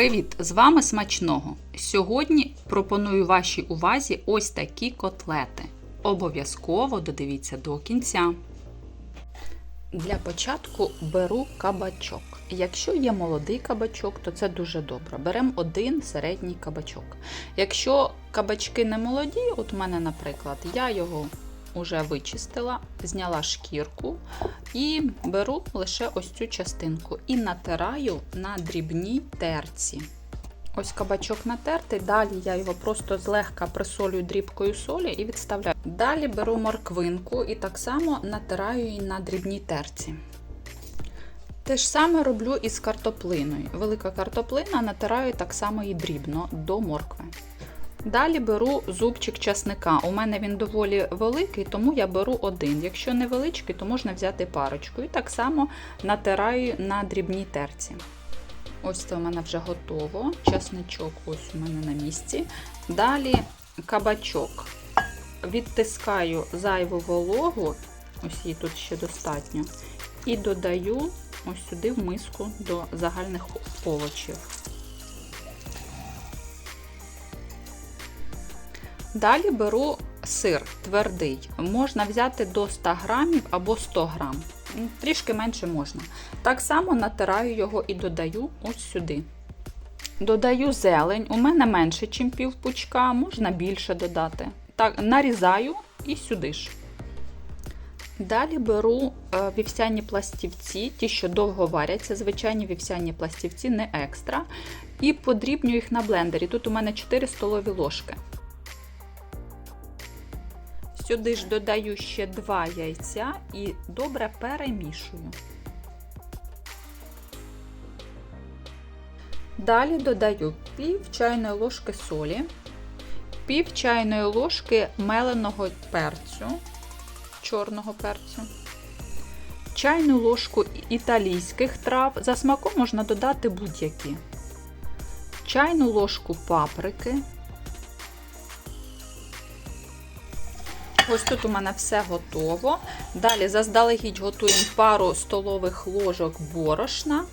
Привіт! З вами смачного. Сьогодні пропоную вашій увазі ось такі котлети. Обов'язково додивіться до кінця. Для початку беру кабачок. Якщо є молодий кабачок, то це дуже добре. Беремо один середній кабачок. Якщо кабачки не молоді, от у мене, наприклад, я його вже вичистила, зняла шкірку і беру лише ось цю частинку і натираю на дрібній терці. Ось кабачок натертий, далі я його просто злегка присолюю дрібкою солі і відставляю. Далі беру морквинку і так само натираю її на дрібній терці. Те ж саме роблю і з картоплиною. Велика картоплина натираю так само і дрібно до моркви. Далі беру зубчик часника. У мене він доволі великий, тому я беру один. Якщо невеличкий, то можна взяти парочку. І так само натираю на дрібній терці. Ось це у мене вже готово. Часничок ось у мене на місці. Далі кабачок. Відтискаю зайву вологу, ось її тут ще достатньо, і додаю ось сюди в миску до загальних овочів. Далі беру сир твердий. Можна взяти до 100 грамів або 100 грам. Трішки менше можна. Так само натираю його і додаю ось сюди. Додаю зелень, у мене менше, ніж пів пучка, можна більше додати. Так, нарізаю і сюди ж. Далі беру е, вівсяні пластівці, ті, що довго варяться, звичайні вівсяні пластівці, не екстра. І подрібнюю їх на блендері. Тут у мене 4 столові ложки. Сюди ж додаю ще 2 яйця і добре перемішую. Далі додаю пів чайної ложки солі, пів чайної ложки меленого перцю, чорного перцю, чайну ложку італійських трав. За смаком можна додати будь-які, чайну ложку паприки. Ось тут у мене все готово. Далі заздалегідь готуємо пару столових ложок борошна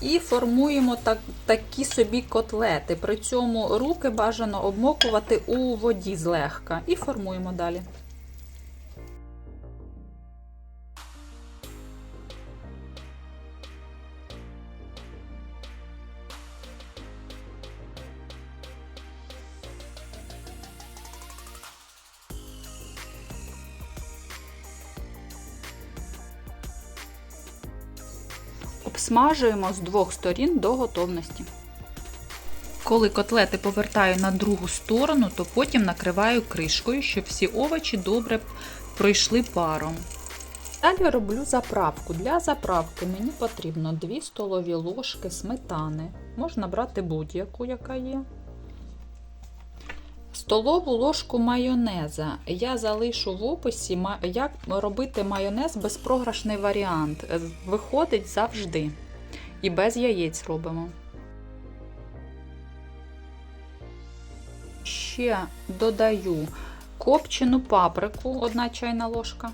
і формуємо так, такі собі котлети. При цьому руки бажано обмокувати у воді злегка. І формуємо далі. Обсмажуємо з двох сторін до готовності. Коли котлети повертаю на другу сторону, то потім накриваю кришкою, щоб всі овочі добре пройшли паром. Далі роблю заправку. Для заправки мені потрібно 2 столові ложки сметани. Можна брати будь-яку, яка є. Столову ложку майонеза. Я залишу в описі, як робити майонез безпрограшний варіант. Виходить завжди. І без яєць робимо. Ще додаю копчену паприку, 1 чайна ложка.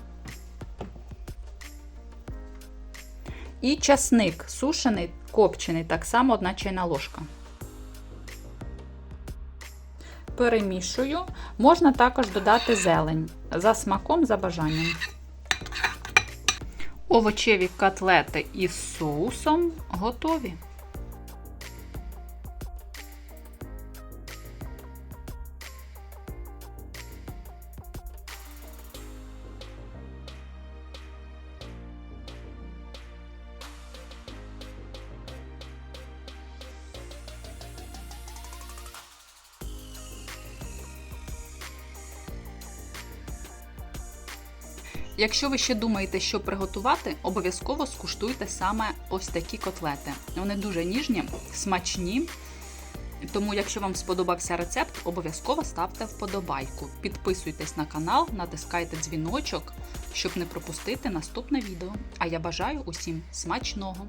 І часник сушений, копчений, так само 1 чайна ложка перемішую. Можна також додати зелень за смаком, за бажанням. Овочеві котлети із соусом готові. Якщо ви ще думаєте, що приготувати, обов'язково скуштуйте саме ось такі котлети. Вони дуже ніжні, смачні. Тому, якщо вам сподобався рецепт, обов'язково ставте вподобайку. Підписуйтесь на канал, натискайте дзвіночок, щоб не пропустити наступне відео. А я бажаю усім смачного!